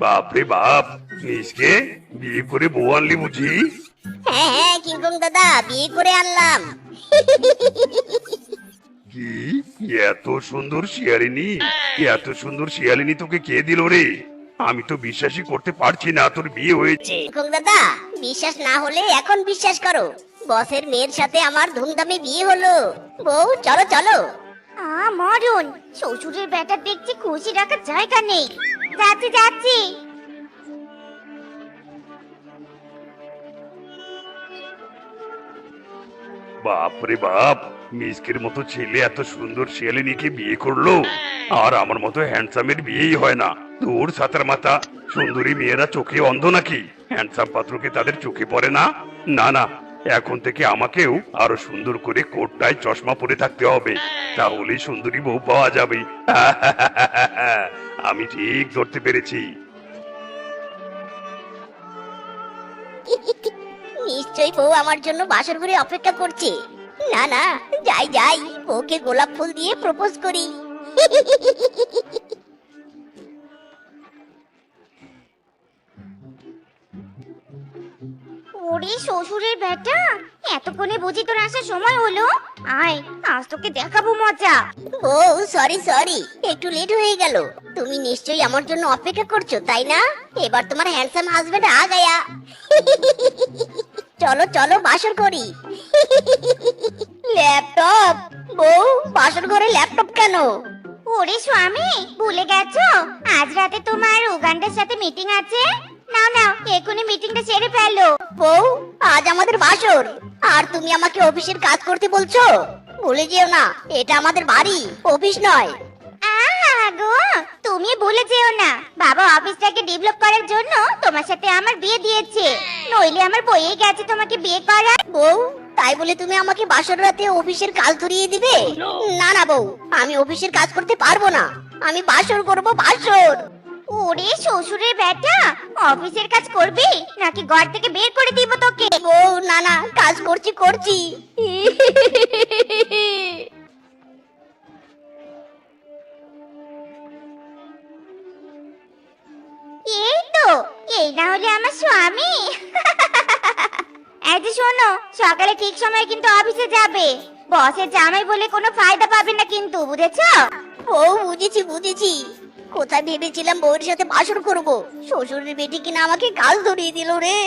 বাপরে বাপ নিজকে বিয়ে করে বউ আনলি বুঝি? হ্যাঁ হ্যাঁ কিংকং দাদা? বিয়ে করে আনলাম। কি? এত সুন্দর শিয়ালিনী এত সুন্দর শিয়ালিনী তোকে কে দিল রে? আমি তো বিশ্বাসই করতে পারছি না তোর বিয়ে হয়েছে। কিংকং দাদা বিশ্বাস না হলে এখন বিশ্বাস করো। বসের মেয়ের সাথে আমার ধুমধামে বিয়ে হলো। বউ চলো চলো। আ মরণ। শ্বশুরের বেটা দেখছি খুশি রাখার জায়গা নেই। যাচ্ছি যাচ্ছি। বাপরে বাপ মিসকের মতো ছেলে এত সুন্দর শিয়ালিনীকে বিয়ে করল? আর আমার মতো হ্যান্ডসামের বিয়েই হয় না। তোর সাতার মাথা সুন্দরী মেয়েরা চোখে অন্ধ নাকি? হ্যান্ডসাম পাত্রকে তাদের চোখে পড়ে না? না না এখন থেকে আমাকেও আরও সুন্দর করে কোটটায় চশমা পরে থাকতে হবে। তাহলেই সুন্দরী বউ পাওয়া যাবে। আমি ঠিক ধরতে পেরেছি। নিশ্চয়ই বউ আমার জন্য বাসর ঘরে অপেক্ষা করছে। না না, যাই যাই, বউকে গোলাপ ফুল দিয়ে প্রপোজ করি। ওরে শ্বশুরের বেটা, এতক্ষণে বুঝি তোর আসার সময় হলো? আয়, আজ তোকে দেখাবো মজা। বউ সরি সরি একটু লেট হয়ে গেল। তুমি নিশ্চয়ই আমার জন্য অপেক্ষা করছ, তাই না? এবার তোমার হ্যান্ডসাম হাজবেন্ড আ গায়া। চলো চলো, বাসর করি। ল্যাপটপ। বউ, বাসর ঘরে ল্যাপটপ কেন? ওরে স্বামী, ভুলে গেছো? আজ রাতে তোমার উগান্ডার সাথে মিটিং আছে? নাও নাও এখনই মিটিংটা সেরে ফেলো। বউ আজ আমাদের বাসর। আর তুমি আমাকে অফিসের কাজ করতে বলছো? ভুলে যেও না এটা আমাদের বাড়ি অফিস নয়। গো তুমি ভুলে যেও না। বাবা অফিসটাকে ডেভেলপ করার জন্য তোমার সাথে আমার বিয়ে দিয়েছে। নইলে আমার বইয়ে গেছে তোমাকে বিয়ে করার। বউ তাই বলে তুমি আমাকে বাসর রাতে অফিসের কাজ ধরিয়ে দিবে? না না বউ আমি অফিসের কাজ করতে পারব না। আমি বাসর করব বাসর। ওরে শ্বশুরের বেটা অফিসের কাজ করবি? নাকি ঘর থেকে বের করে দিব তোকে? বউ না না, কাজ করছি করছি। এই তো, এই না হলে আমার স্বামী। এই যে শোনো, সকালে ঠিক সময় কিন্তু অফিসে যাবে। বসের জামাই বলে কোনো ফায়দা পাবে না কিন্তু, বুঝেছ? ও, বুঝেছি বুঝেছি। কোথায় ভেবেছিলাম বউয়ের সাথে বাসর করব? শ্বশুরের বেটি কিনা আমাকে কাজ ধরিয়ে দিল রে।